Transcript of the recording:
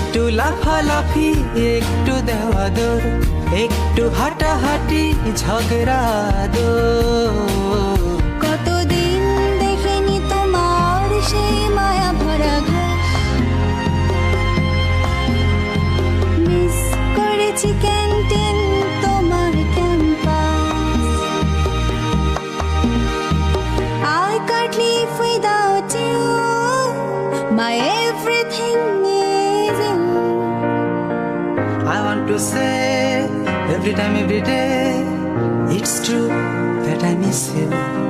একটু লাফালাফি, একটু দেওয়া দৌড়, একটু হাঁটাহাঁটি, ঝগড়া দৌড়। কতদিন দেখিনি তোমার সেই মায়া ভরা মিস করেছি ক্যান্টিন তোমার campus I can't live without you My everything want to say every time, every day, it's true that I miss you.